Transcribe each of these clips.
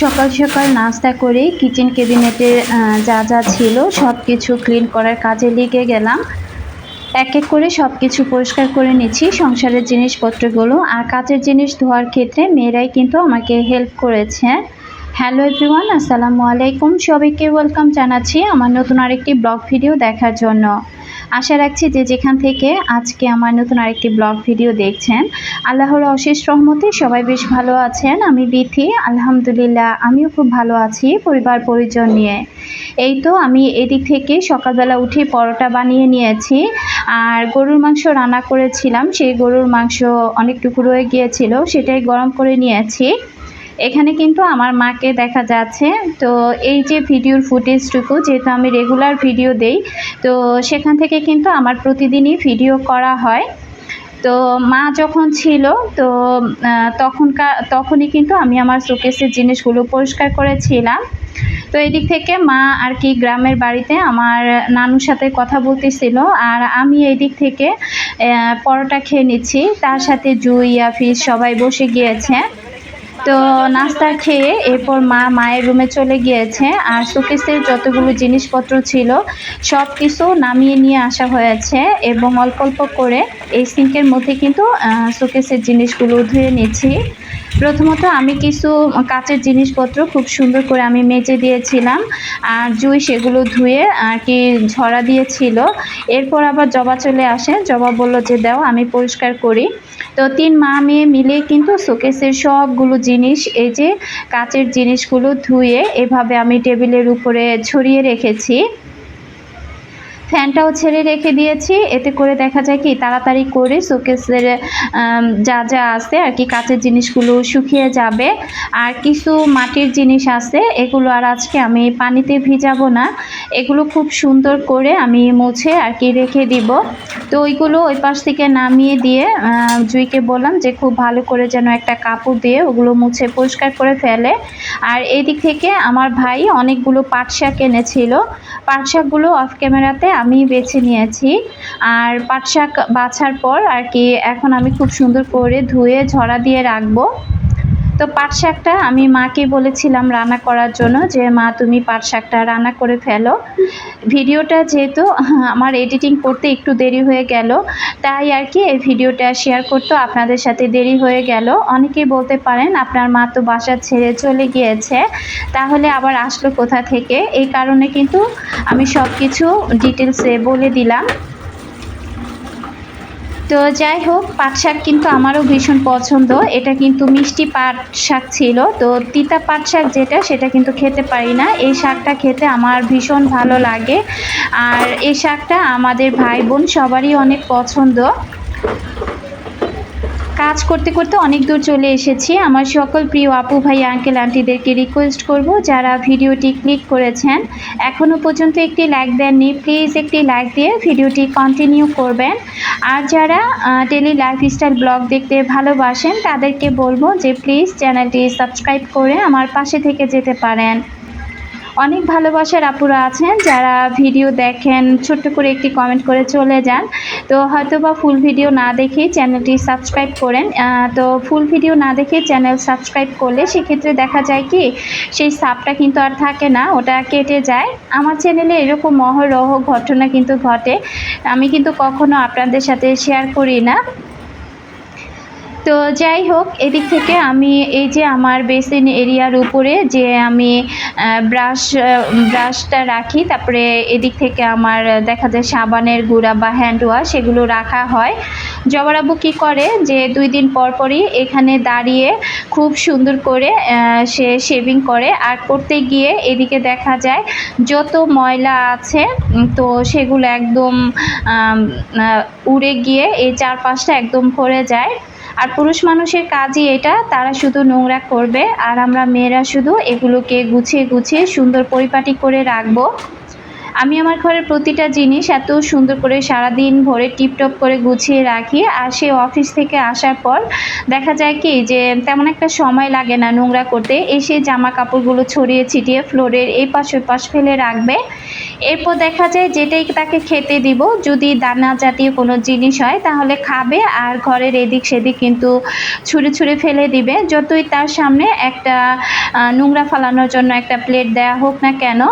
সকাল সকাল নাস্তা করে কিচেন ক্যাবিনেটের আহ, যা যা ছিল সব কিছু ক্লিন করার কাজে লেগে গেলাম। এক এক করে সব কিছু পরিষ্কার করে নিচ্ছি সংসারের জিনিসপত্রগুলো। আর কাচের জিনিস ধোয়ার ক্ষেত্রে মেয়েরাই কিন্তু আমাকে হেল্প করেছে। হ্যালো এভরিওয়ান আসসালামু আলাইকুম। সবাইকে ওয়েলকাম জানাচ্ছি আমার নতুন আরেকটি ব্লগ ভিডিও দেখার জন্য। আশা রাখছি যে যেখান থেকে আজকে আমার নতুন আরেকটি ব্লগ ভিডিও দেখছেন, আল্লাহর অশেষ রহমতে সবাই বেশ ভালো আছেন। আমি বিথি, আলহামদুলিল্লাহ আমিও খুব ভালো আছি পরিবার পরিজন নিয়ে। এই তো আমি এদিক থেকে সকালবেলা উঠে পরোটা বানিয়ে নিয়েছি, আর গরুর মাংস রান্না করেছিলাম। সেই গরুর মাংস অনেকটুকু রয়ে গিয়েছিল, সেটাই গরম করে নিয়েছি। এখানে কিন্তু আমার মাকে দেখা যাচ্ছে। তো এই যে ভিডিওর ফুটেজটুকু, যেহেতু আমি রেগুলার ভিডিও দেই, তো সেখান থেকে কিন্তু আমার প্রতিদিনই ভিডিও করা হয়। তো মা যখন ছিল, তো তখনকার, তখনই কিন্তু আমি আমার শোকেসের জিনিসগুলো পরিষ্কার করেছিলাম। তো এদিক থেকে মা আর কি গ্রামের বাড়িতে আমার নানুর সাথে কথা বলতেছিল, আর আমি এদিক থেকে পরোটা খেয়ে নিচ্ছি। তার সাথে জুই, আফিস সবাই বসে গিয়েছে। তো নাস্তা খেয়ে এরপর মা মায়ের রুমে চলে গিয়েছে আর শোকেসের যতগুলো জিনিসপত্র ছিল সব কিছু নামিয়ে নিয়ে আসা হয়েছে এবং অল্প অল্প করে এই সিঙ্কের মধ্যে কিন্তু শোকেসের জিনিসগুলো ধুয়ে নিচ্ছি। প্রথমত আমি কিছু কাচের জিনিসপত্র খুব সুন্দর করে আমি মেজে দিয়েছিলাম আর জুই সেগুলো ধুয়ে আর কি ঝরা দিয়েছিল। এরপর আবার জবা চলে আসে। জবা বলল যে, দাও, আমি পরিষ্কার করি। তো তিন মা মেয়ে মিলে কিন্তু শোকেসের সবগুলো জিনিস, এই যে কাচের জিনিসগুলো ধুয়ে এভাবে আমি টেবিলের উপরে ছড়িয়ে রেখেছি। ফ্যানটাও ছেড়ে রেখে দিয়েছি। এতে করে দেখা যায় কি, তাড়াতাড়ি করে শোকেসের যা যা আছে আর কি, কাচের জিনিসগুলো শুকিয়ে যাবে। আর কিছু মাটির জিনিস আছে, এগুলো আর আজকে আমি পানিতে ভিজাবো না। এগুলো খুব সুন্দর করে আমি মুছে আর কি রেখে দিব। তো ওইগুলো ওই পাশ থেকে নামিয়ে দিয়ে জুইকে বললাম যে খুব ভালো করে যেন একটা কাপড় দিয়ে ওগুলো মুছে পরিষ্কার করে ফেলে। আর এই দিক থেকে আমার ভাই অনেকগুলো পাট শাক এনেছিল। পাট শাকগুলো অফ ক্যামেরাতে আমি বেছে নিয়েছি। আর পাট শাক বাছার পর আর কি এখন আমি খুব সুন্দর করে ধুয়ে, ঝরা দিয়ে রাখব। তো পাট শাকটা আমি মাকে বলেছিলাম রান্না করার জন্য যে, মা, তুমি পাট শাকটা রান্না করে ফেলো। ভিডিওটা যেহেতু আমার এডিটিং করতে একটু দেরি হয়ে গেল, তাই আর কি এই ভিডিওটা শেয়ার করতে আপনাদের সাথে দেরি হয়ে গেল। অনেকেই বলতে পারেন, আপনার মা তো বাসা ছেড়ে চলে গিয়েছে, তাহলে আবার আসলো কোথা থেকে? এই কারণে কিন্তু আমি সব কিছু ডিটেলসে বলে দিলাম। তো যাই হোক, পাট শাক কিন্তু আমারও ভীষণ পছন্দ। এটা কিন্তু মিষ্টি পাট শাক ছিল। তো তিতা পাট শাক যেটা, সেটা কিন্তু খেতে পারি না। এই শাকটা খেতে আমার ভীষণ ভালো লাগে। আর এই শাকটা আমাদের ভাই বোন সবারই অনেক পছন্দ। কাজ করতে করতে অনেক দূর চলে এসেছি। আমার সকল প্রিয় আপু ভাই আঙ্কেল আন্টিদেরকে রিকোয়েস্ট করব, যারা ভিডিওটি ক্লিক করেছেন এখনও পর্যন্ত একটি লাইক দেননি প্লিজ একটি লাইক দিয়ে ভিডিওটি কন্টিনিউ করবেন। আর যারা ডেলি লাইফস্টাইল ব্লগ দেখতে ভালোবাসেন, তাদেরকে বলব যে প্লিজ চ্যানেলটি সাবস্ক্রাইব করে আমার পাশে থেকে যেতে পারেন। অনেক ভালোবাসার আপুরা আছেন, যারা ভিডিও দেখেন, ছোট্ট করে একটি কমেন্ট করে চলে যান। তো হয়তো বা ফুল ভিডিও না দেখে চ্যানেলটি সাবস্ক্রাইব করেন। তো ফুল ভিডিও না দেখে চ্যানেল সাবস্ক্রাইব করলে সেক্ষেত্রে দেখা যায় কি, সেই সাপটা কিন্তু আর থাকে না, ওটা কেটে যায়। আমার চ্যানেলে এরকম অহরহ ঘটনা কিন্তু ঘটে। আমি কিন্তু কখনো আপনাদের সাথে শেয়ার করি না। তো যাই হোক, এদিক থেকে আমি এই যে আমার বেসিন এরিয়ার উপরে যে আমি ব্রাশ ব্রাশটা রাখি, তারপরে এদিক থেকে আমার দেখা যায় সাবানের গুঁড়া বা হ্যান্ড ওয়াশ সেগুলো রাখা হয়। জবরাবু কী করে যে দুই দিন পর পরই এখানে দাঁড়িয়ে খুব সুন্দর করে সে শেভিং করে। আর করতে গিয়ে এদিকে দেখা যায় যত ময়লা আছে তো সেগুলো একদম উড়ে গিয়ে এই চারপাশটা একদম ভরে যায়। আর পুরুষ মানুষের কাজই এটা, তারা শুধু নোংরা করবে, আর আমরা মেয়েরা শুধু এগুলোকে গুছিয়ে গুছিয়ে সুন্দর পরিপাটি করে রাখব। আমি আমার ঘরের প্রতিটা জিনিস এত সুন্দর করে সারাদিন ভরে টিপটপ করে গুছিয়ে রাখি আর সে অফিস থেকে আসার পর দেখা যায় কি যে তেমন একটা সময় লাগে না নোংরা করতে। এসে জামা কাপড়গুলো ছড়িয়ে ছিটিয়ে ফ্লোরের এই পাশ ওই পাশ ফেলে রাখবে। এরপর দেখা যায় যেটাই তাকে খেতে দিব, যদি দানা জাতীয় কোনো জিনিস হয় তাহলে খাবে আর ঘরের এদিক সেদিক কিন্তু ছুঁড়ে ছুঁড়ে ফেলে দিবে। যতই তার সামনে একটা নোংরা ফালানোর জন্য একটা প্লেট দেয়া হোক না কেন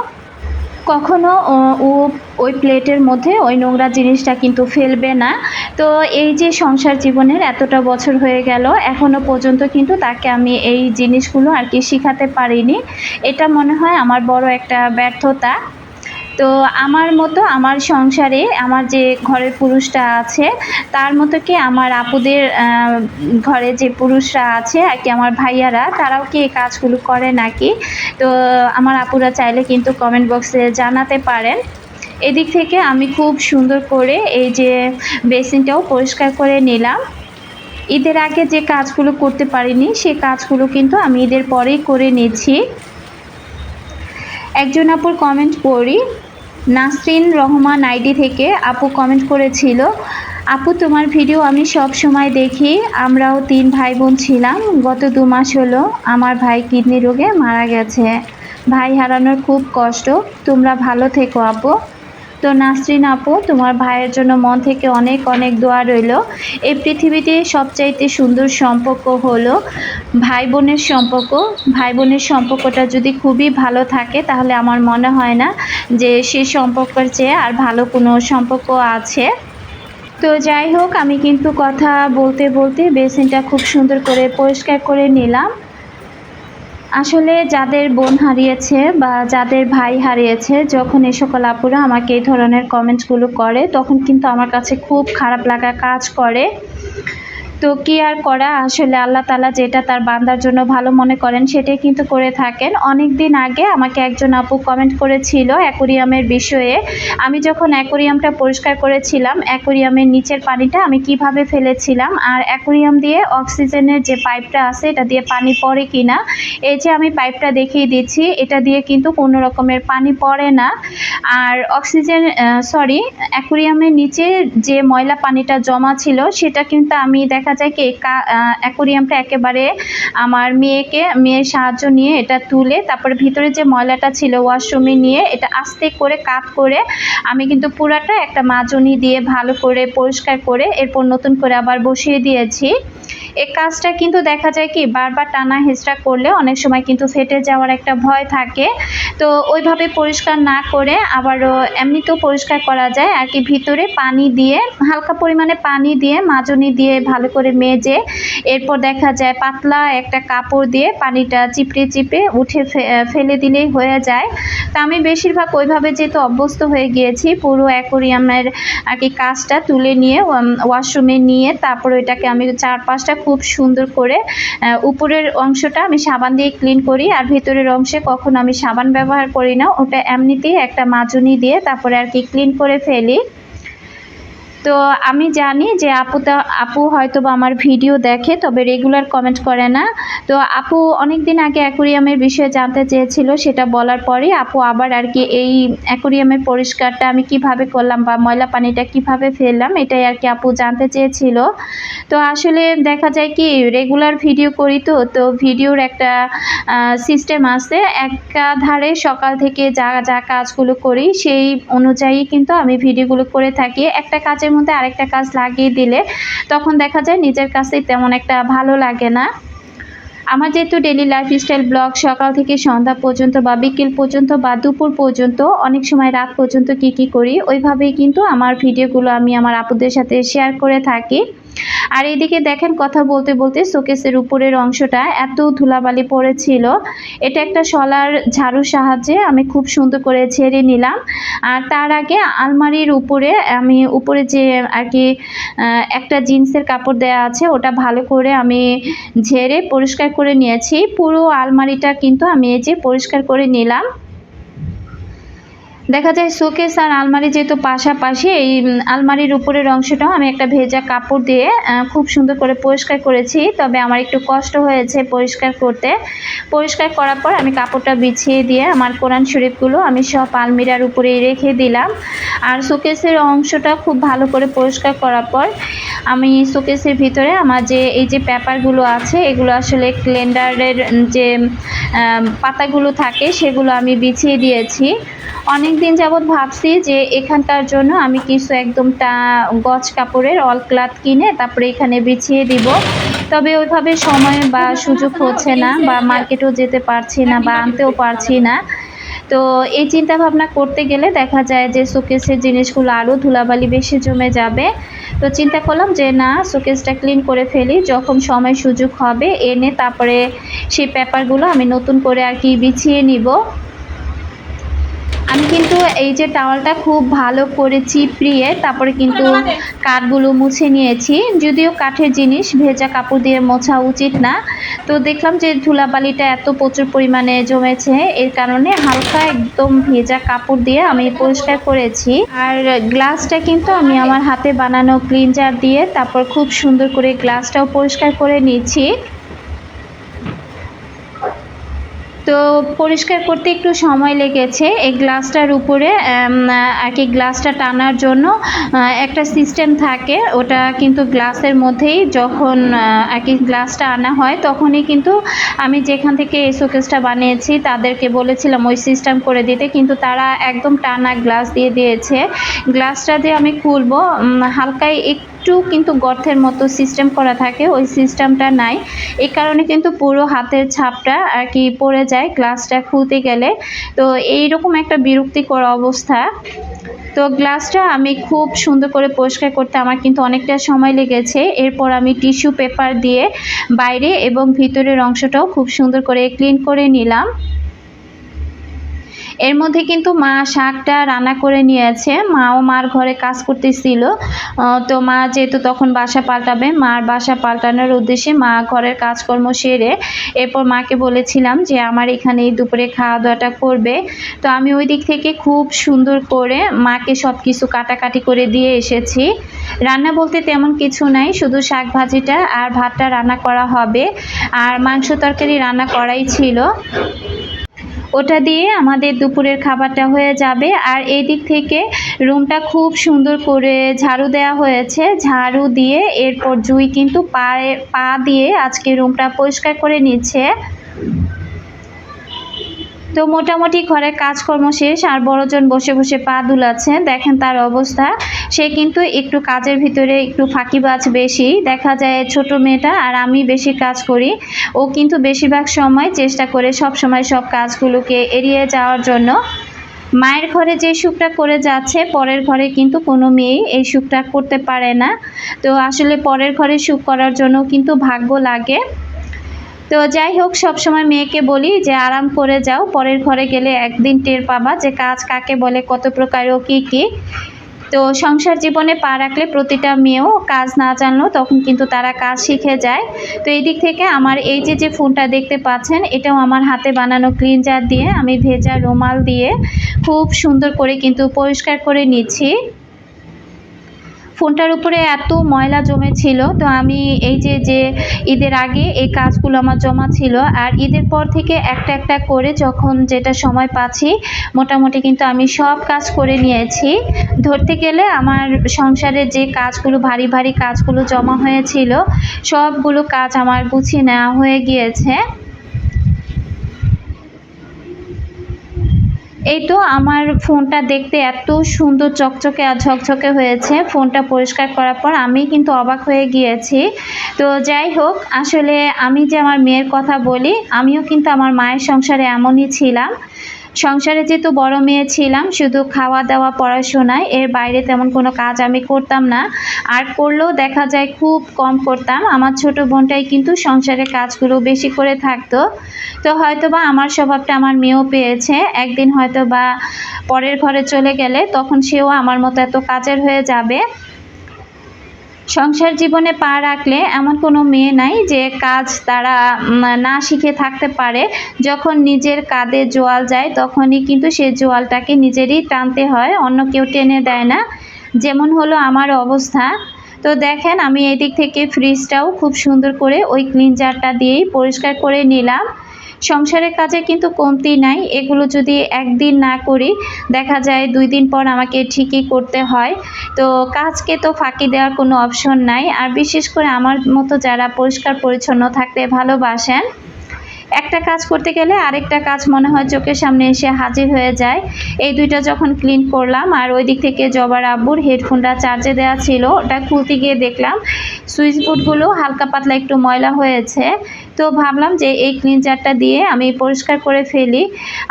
কখনো, ও- ওই প্লেটের মধ্যে ওই নোংরা জিনিসটা কিন্তু ফেলবে না। তো এই যে সংসার জীবনের এতটা বছর হয়ে গেল, এখনও পর্যন্ত কিন্তু তাকে আমি এই জিনিসগুলো আর কি শেখাতে পারিনি। এটা মনে হয় আমার বড় একটা ব্যর্থতা। তো আমার মতো আমার সংসারে আমার যে ঘরের পুরুষটা আছে, তার মতো কি আমার আপুদের ঘরে যে পুরুষরা আছে আর কি আমার ভাইয়ারা, তারাও কি এই কাজগুলো করে নাকি? তো আমার আপুরা চাইলে কিন্তু কমেন্ট বক্সে জানাতে পারেন। এদিক থেকে আমি খুব সুন্দর করে এই যে বেসিনটাও পরিষ্কার করে নিলাম। ঈদের আগে যে কাজগুলো করতে পারিনি, সে কাজগুলো কিন্তু আমি ঈদের পরেই করে নিচ্ছি। একজন আপুর কমেন্ট পড়ি নাসরিন রহমান আইডি থেকে আপু কমেন্ট করেছিল, আপু, তোমার ভিডিও আমি সব সময় দেখি, আমরাও তিন ভাই বোন ছিলাম, গত দু মাস হলো আমার ভাই কিডনি রোগে মারা গেছে। ভাই হারানোর খুব কষ্ট, তোমরা ভালো থেকো, আপু। তো নাসরিন আপু, তোমার ভাইয়ের জন্য মন থেকে অনেক অনেক দোয়া রইল। এই পৃথিবীতে সবচাইতে সুন্দর সম্পর্ক হলো ভাই বোনের সম্পর্ক। ভাই বোনের সম্পর্কটা যদি খুবই ভালো থাকে, তাহলে আমার মনে হয় না যে সে সম্পর্কের চেয়ে আর ভালো কোনো সম্পর্ক আছে। তো যাই হোক, আমি কিন্তু কথা বলতে বলতে বেসিনটা খুব সুন্দর করে পরিষ্কার করে নিলাম। আসলে যাদের বোন হারিয়েছে বা যাদের ভাই হারিয়েছে, যখন এই সকল আপুরা আমাকে এই ধরনের কমেন্টসগুলো করে, তখন কিন্তু আমার কাছে খুব খারাপ লাগা কাজ করে। তো কি আর করা? আসলে আল্লাহ তালা যেটা তার বান্দার জন্য ভালো মনে করেন সেটাই কিন্তু করে থাকেন। অনেক দিন আগে আমাকে একজন আপু কমেন্ট করেছিল অ্যাকোরিয়ামের বিষয়ে। আমি যখন অ্যাকোরিয়ামটা পরিষ্কার করেছিলাম, অ্যাকোরিয়ামের নিচের পানিটা আমি কীভাবে ফেলেছিলাম আর অ্যাকোরিয়াম দিয়ে অক্সিজেনের যে পাইপটা আছে এটা দিয়ে পানি পড়ে কি না এই যে আমি পাইপটা দেখিয়ে দিচ্ছি, এটা দিয়ে কিন্তু কোনো রকমের পানি পড়ে না। আর অক্সিজেন সরি অ্যাকোরিয়ামের নিচে যে ময়লা পানিটা জমা ছিল, সেটা কিন্তু আমি দেখা যায় কি অ্যাকোরিয়ামটা একেবারে আমার মেয়েকে, মেয়ের সাহায্য নিয়ে এটা তুলে তারপরে ভিতরে যে ময়লাটা ছিল ওয়াশরুমে নিয়ে এটা আস্তে করে কাপ করে আমি কিন্তু পুরাটা একটা মাজনি দিয়ে ভালো করে পরিষ্কার করে এরপর নতুন করে আবার বসিয়ে দিয়েছি। এই কাজটা কিন্তু দেখা যায় কি, বারবার টানা হেঁচড়া করলে অনেক সময় কিন্তু ফেটে যাওয়ার একটা ভয় থাকে। তো ওইভাবে পরিষ্কার না করে আবারও এমনিতেও পরিষ্কার করা যায়। আর কি ভিতরে পানি দিয়ে, হালকা পরিমাণে পানি দিয়ে, মাজনি দিয়ে ভালো করে মেজে, এরপর দেখা যায় পাতলা একটা কাপড় দিয়ে পানিটা চিপড়ে চিপে উঠে ফেলে দিলেই হয়ে যায়। তা আমি বেশিরভাগ ওইভাবে যেহেতু অভ্যস্ত হয়ে গিয়েছি, পুরো অ্যাকোরিয়ামের আর কি কাজটা তুলে নিয়ে ওয়াশরুমে নিয়ে তারপর ওইটাকে আমি চার পাঁচটা খুব সুন্দর করে উপরের অংশটা আমি সাবান দিয়ে ক্লিন করি আর ভিতরের অংশে কখনো আমি সাবান ব্যবহার করি না। ওটা এমনিতেই একটা মাজুনি দিয়ে তারপরে আর কি ক্লিন করে ফেলি। তো আমি জানি যে আপুটা আপু হয়তো বা আমার ভিডিও দেখে, তবে রেগুলার কমেন্ট করে না। তো আপু অনেক দিন আগে অ্যাকোরিয়ামের বিষয়ে জানতে চেয়েছিল, সেটা বলার পরে আপু আবার আর কি এই অ্যাকোরিয়ামের পরিষ্কারটা আমি কীভাবে করলাম বা ময়লা পানিটা কীভাবে ফেললাম, এটাই আর কি আপু জানতে চেয়েছিল। তো আসলে দেখা যায় কি রেগুলার ভিডিও করি তো তো ভিডিওর একটা সিস্টেম আছে। একাধারে সকাল থেকে যা যা কাজগুলো করি, সেই অনুযায়ী কিন্তু আমি ভিডিওগুলো করে থাকি। একটা কাজের মধ্যে আরেকটা কাজ লাগিয়ে দিলে তখন দেখা যায় নিজের কাছেই তেমন একটা ভালো লাগে না। আমার যেহেতু ডেলি লাইফস্টাইল ব্লগ সকাল থেকে সন্ধ্যা পর্যন্ত বা বিকেল পর্যন্ত বা দুপুর পর্যন্ত অনেক সময় রাত পর্যন্ত কি কি করি, ওইভাবেই কিন্তু আমার ভিডিওগুলো আমি আমার আপুদের সাথে শেয়ার করে থাকি। আর এইদিকে দেখেন কথা বলতে বলতে শোকেসের উপরের অংশটা এত ধুলাবালি পড়েছিল। এটা একটা শলার ঝাড়ুর সাহায্যে আমি খুব সুন্দর করে ঝেড়ে নিলাম। আর তার আগে আলমারির উপরে আমি উপরে যে আর কি একটা জিন্সের কাপড় দেওয়া আছে, ওটা ভালো করে আমি ঝেড়ে পরিষ্কার করে নিয়েছি। পুরো আলমারিটা কিন্তু আমি এই যে পরিষ্কার করে নিলাম। দেখা যায় শোকেস আর আলমারি যেহেতু পাশাপাশি, এই আলমারির উপরের অংশটাও আমি একটা ভেজা কাপড় দিয়ে খুব সুন্দর করে পরিষ্কার করেছি। তবে আমার একটু কষ্ট হয়েছে পরিষ্কার করতে। পরিষ্কার করার পর আমি কাপড়টা বিছিয়ে দিয়ে আমার কোরআন শরীফগুলো আমি সব আলমিরার উপরেই রেখে দিলাম। আর শোকেসের অংশটা খুব ভালো করে পরিষ্কার করার পর আমি শোকেসের ভিতরে আমার যে, এই যে পেপারগুলো আছে, এগুলো আসলে ক্লেন্ডারের যে পাতাগুলো থাকে, সেগুলো আমি বিছিয়ে দিয়েছি। অনেক দিন যাবৎ ভাবছি যে এখানকার জন্য আমি কিছু একদম টা কাপড়ের অল ক্লাথ কিনে তারপরে এখানে বিছিয়ে দিব। তবে ওইভাবে সময় বা সুযোগ হচ্ছে না বা মার্কেটেও যেতে পারছি না বা আনতেও পারছি না। তো এই চিন্তা ভাবনা করতে গেলে দেখা যায় যে শোকেসের জিনিসগুলো আরও ধুলাবালি বেশি জমে যাবে। তো চিন্তা করলাম যে না, শোকেসটা ক্লিন করে ফেলি, যখন সময় সুযোগ হবে এনে তারপরে সেই পেপারগুলো আমি নতুন করে আর কি বিছিয়ে নিব। আমি কিন্তু এই যে টাওয়ালটা খুব ভালো করে চিপড়িয়ে তারপরে কিন্তু কাঠগুলো মুছে নিয়েছি। যদিও কাঠের জিনিস ভেজা কাপড় দিয়ে মোছা উচিত না। তো দেখলাম যে ধুলাবালিটা এত প্রচুর পরিমাণে জমেছে এর কারণে হালকা একদম ভেজা কাপড় দিয়ে আমি পরিষ্কার করেছি। আর গ্লাসটা কিন্তু আমি আমার হাতে বানানো ক্লিনজার দিয়ে তারপর খুব সুন্দর করে গ্লাসটাও পরিষ্কার করে নিচ্ছি তো পরিষ্কার করতে একটু সময় লেগেছে। এই গ্লাসটার উপরে আর কি গ্লাসটা টানার জন্য একটা সিস্টেম থাকে। ওটা কিন্তু গ্লাসের মধ্যেই যখন আর কি গ্লাসটা আনা হয়, তখনই কিন্তু আমি যেখান থেকে এই শোকেসটা বানিয়েছি, তাদেরকে বলেছিলাম ওই সিস্টেম করে দিতে। কিন্তু তারা একদম টানা গ্লাস দিয়ে দিয়েছে। গ্লাসটা দিয়ে আমি খুলবো হালকায় একটু কিন্তু গর্থের মতো সিস্টেম করা থাকে, ওই সিস্টেমটা নাই। এ কারণে কিন্তু পুরো হাতের ছাপটা আর কি পড়ে যায় গ্লাসটা খুলতে গেলে। তো এইরকম একটা বিরক্তিকর অবস্থা। তো গ্লাসটা আমি খুব সুন্দর করে পরিষ্কার করতে আমার কিন্তু অনেকটা সময় লেগেছে। এরপর আমি টিস্যু পেপার দিয়ে বাইরে এবং ভিতরের অংশটাও খুব সুন্দর করে ক্লিন করে নিলাম। এর মধ্যে কিন্তু মা শাকটা রান্না করে নিয়েছে। মাও মার ঘরে কাজ করতেছিল। তো মা যেহেতু তখন বাসা পাল্টাবে, মার বাসা পাল্টানোর উদ্দেশ্যে মা ঘরের কাজকর্ম সেরে এরপর মাকে বলেছিলাম যে, আমার এখানে দুপুরে খাওয়া দাওয়াটা করবে। তো আমি ওই দিক থেকে খুব সুন্দর করে মাকে সব কিছু কাটাকাটি করে দিয়ে এসেছি। রান্না বলতে তেমন কিছু নাই, শুধু শাক ভাজিটা আর ভাতটা রান্না করা হবে। আর মাংস তরকারি রান্না করাই ছিল। ওটা দিয়ে আমাদের দুপুরের খাবারটা হয়ে যাবে। আর এই দিক থেকে রুমটা খুব সুন্দর করে ঝাড়ু দেওয়া হয়েছে। ঝাড়ু দিয়ে এরপর জুই কিন্তু পায়ে, পা দিয়ে আজকে রুমটা পরিষ্কার করে নিচ্ছে। তো মোটামুটি ঘরের কাজকর্ম শেষ, আর বড়জন বসে বসে পা দুলাচ্ছে। দেখেন তার অবস্থা। সে কিন্তু একটু কাজের ভিতরে একটু ফাঁকিবাজ বেশি। দেখা যায় ছোট মেয়েটা আর আমি বেশি কাজ করি। ও কিন্তু বেশিরভাগ সময় চেষ্টা করে সব সময় সব কাজগুলোকে এড়িয়ে যাওয়ার জন্য। মায়ের ঘরে যে সুখটা করে যাচ্ছে, পরের ঘরে কিন্তু কোনো মেয়েই এই সুখটা করতে পারে না। তো আসলে পরের ঘরে সুখ করার জন্য কিন্তু ভাগ্য লাগে। তো যাই হোক, সবসময় মেয়েকে বলি যে আরাম করে যাও, পরের ঘরে গেলে একদিন টের পাবা যে কাজ কাকে বলে, কত প্রকার ও কী কী। তো সংসার জীবনে পা রাখলে প্রতিটা মেয়েও কাজ না জানলো তখন কিন্তু তারা কাজ শিখে যায়। তো এই দিক থেকে আমার এই যে যে ফোনটা দেখতে পাচ্ছেন, এটাও আমার হাতে বানানো ক্লিনজার দিয়ে, আমি ভেজা রুমাল দিয়ে খুব সুন্দর করে কিন্তু পরিষ্কার করে নিচ্ছি। ফোনটার উপরে এত ময়লা জমেছিল, তো আমি এই যে যে ঈদের আগে এই কাজগুলো আমার জমা ছিল, আর ঈদের পর থেকে একটা একটা করে যখন যেটা সময় পাচ্ছি, মোটামুটি কিন্তু আমি সব কাজ করে নিয়েছি। ধরতে গেলে আমার সংসারের যে কাজগুলো, ভারী ভারী কাজগুলো জমা হয়েছিল, সবগুলো কাজ আমার গুছিয়ে নেওয়া হয়ে গিয়েছে। এই তো আমার ফোনটা দেখতে এত সুন্দর চকচকে আর ঝকঝকে হয়েছে। ফোনটা পরিষ্কার করার পর আমি কিন্তু অবাক হয়ে গিয়েছি। তো যাই হোক, আসলে আমি যে আমার মেয়ের কথা বলি, আমিও কিন্তু আমার মায়ের সংসারে এমনই ছিলাম। সংসারে যেহেতু বড় মেয়ে ছিলাম, শুধু খাওয়া দাওয়া পড়াশোনায় এর বাইরে তেমন কোনো কাজ আমি করতাম না। আর করলেও দেখা যায় খুব কম করতাম। আমার ছোট বোনটাই কিন্তু সংসারের কাজগুলো বেশি করে থাকতো। তো হয়তো বা আমার স্বভাবটা আমার মেয়েও পেয়েছে। একদিন হয়তো বা পরের ঘরে চলে গেলে তখন সেও আমার মতো এত কাজের হয়ে যাবে। সংসার জীবনে পা রাখলে এমন কোনো মেয়ে নাই যে কাজ তারা না শিখে থাকতে পারে। যখন নিজের কাঁধে জোয়াল যায়, তখনই কিন্তু সে জোয়ালটাকে নিজেরই টানতে হয়, অন্য কেউ টেনে দেয় না। যেমন হলো আমার অবস্থা। তো দেখেন, আমি এদিক থেকে ফ্রিজটাও খুব সুন্দর করে ওই ক্লিনজারটা দিয়েই পরিষ্কার করে নিলাম। সংসারের কাজে কিন্তু কমতি নাই। এগুলো যদি একদিন না করি, দেখা যায় দুই দিন পর আমাকে ঠিকই করতে হয়। তো কাজকে তো ফাঁকি দেওয়ার কোনো অপশন নাই। আর বিশেষ করে আমার মতো যারা পরিষ্কার পরিচ্ছন্ন থাকতে ভালোবাসেন একটা কাজ করতে গেলে আরেকটা কাজ মনে হয় চোখের সামনে এসে হাজির হয়ে যায়। এই দুইটা যখন ক্লিন করলাম, আর ওই দিক থেকে জবার আব্বুর হেডফোনটা চার্জে দেওয়া ছিল, ওটা খুলতে গিয়ে দেখলাম সুইচ বোর্ডগুলো হালকা পাতলা একটু ময়লা হয়েছে। তো ভাবলাম যে এই ক্লিনজারটা দিয়ে আমি পরিষ্কার করে ফেলি।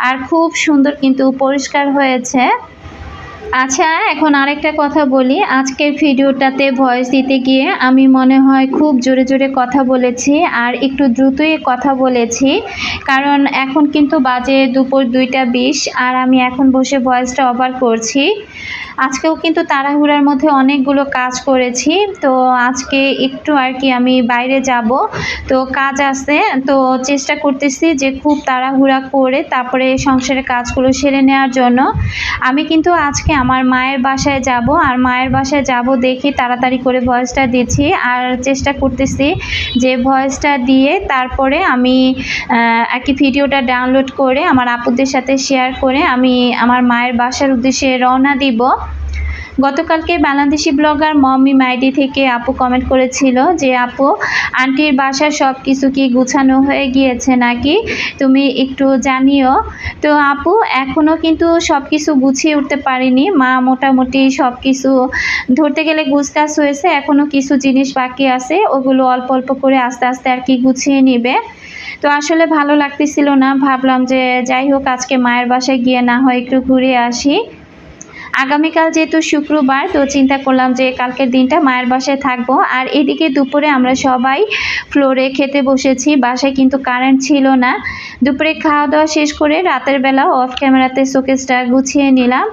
আর খুব সুন্দর কিন্তু পরিষ্কার হয়েছে। আচ্ছা এখন আরেকটা কথা বলি। আজকের ভিডিওটাতে ভয়েস দিতে গিয়ে আমি মনে হয় খুব জোরে জোরে কথা বলেছি আর একটু দ্রুতই কথা বলেছি। কারণ এখন কিন্তু বাজে দুপুর দুইটা বিশ আর আমি এখন বসে ভয়েসটা অভার করছি। আজকেও কিন্তু তাড়াহুড়ার মধ্যে অনেকগুলো কাজ করেছি। তো আজকে একটু আর কি আমি বাইরে যাব। তো কাজ আছে, তো চেষ্টা করতেছি যে খুব তাড়াহুড়া করে তারপরে সংসারের কাজগুলো সেরে নেওয়ার জন্য। আমি কিন্তু আজকে আমার মায়ের বাসায় যাব, আর মায়ের বাসায় যাব দেখি তাড়াতাড়ি করে ভয়েসটা দিচ্ছি। আর চেষ্টা করতেছি যে ভয়েসটা দিয়ে তারপরে আমি আর কি ভিডিওটা ডাউনলোড করে আমার আপুদের সাথে শেয়ার করে আমি আমার মায়ের বাসার উদ্দেশ্যে রওনা দিব। গতকালকে বাংলাদেশি ব্লগার মমি মাইডি থেকে আপু কমেন্ট করেছিল যে, আপু, আন্টির বাসার সব কিছু কি গুছানো হয়ে গিয়েছে নাকি? তুমি একটু জানিও। তো আপু এখনও কিন্তু সব কিছু গুছিয়ে উঠতে পারিনি। মা মোটামুটি সব কিছু ধরতে গেলে গুছকাছ হয়েছে এখনও কিছু জিনিস বাকি আছে, ওগুলো অল্প অল্প করে আস্তে আস্তে আর কি গুছিয়ে নিবে। তো আসলে ভালো লাগতেছিল না, ভাবলাম যে যাই হোক, আজকে মায়ের বাসায় গিয়ে না হয় একটু ঘুরে আসি। আগামীকাল যেহেতু শুক্রবার, তো চিন্তা করলাম যে কালকের দিনটা মায়ের বাসায় থাকব। আর এদিকে দুপুরে আমরা সবাই ফ্লোরে খেতে বসেছি, বাসায় কিন্তু কারেন্ট ছিল না। দুপুরে খাওয়া দাওয়া শেষ করে রাতের বেলা অফ ক্যামেরাতে শোকেসটা গুছিয়ে নিলাম।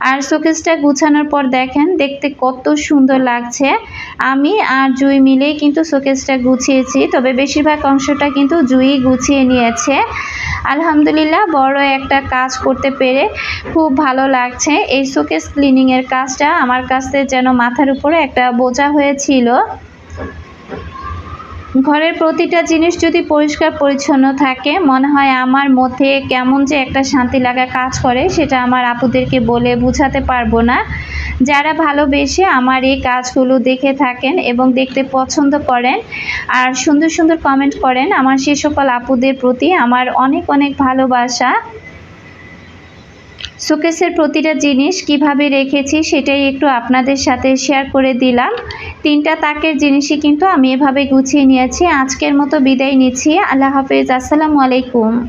আর শোকেসটা গুছানোর পর দেখেন, দেখতে কত সুন্দর লাগছে। আমি আর জুই মিলেই কিন্তু শোকেসটা গুছিয়েছি, তবে বেশিরভাগ অংশটা কিন্তু জুই গুছিয়ে নিয়েছে। আলহামদুলিল্লাহ, বড় একটা কাজ করতে পেরে খুব ভালো লাগছে। এই শোকেস ক্লিনিংয়ের কাজটা আমার কাছে যেন মাথার উপরে একটা বোঝা হয়েছিল। ঘরের প্রতিটা জিনিস যদি পরিষ্কার পরিচ্ছন্ন থাকে, মনে হয় আমার মধ্যে কেমন যে একটা শান্তি লাগা কাজ করে, সেটা আমার আপুদেরকে বলে বোঝাতে পারব না। যারা ভালোবেসে আমার এই কাজগুলো দেখে থাকেন এবং দেখতে পছন্দ করেন আর সুন্দর সুন্দর কমেন্ট করেন, আমার সে সকল আপুদের প্রতি আমার অনেক অনেক ভালোবাসা। শোকেসের প্রতিটা জিনিস কীভাবে রেখেছি সেটাই একটু আপনাদের সাথে শেয়ার করে দিলাম। তিনটা তাকের জিনিসই কিন্তু আমি এভাবে গুছিয়ে নিয়েছি। আজকের মতো বিদায় নিচ্ছি। আল্লাহ হাফেজ। আসসালামু আলাইকুম।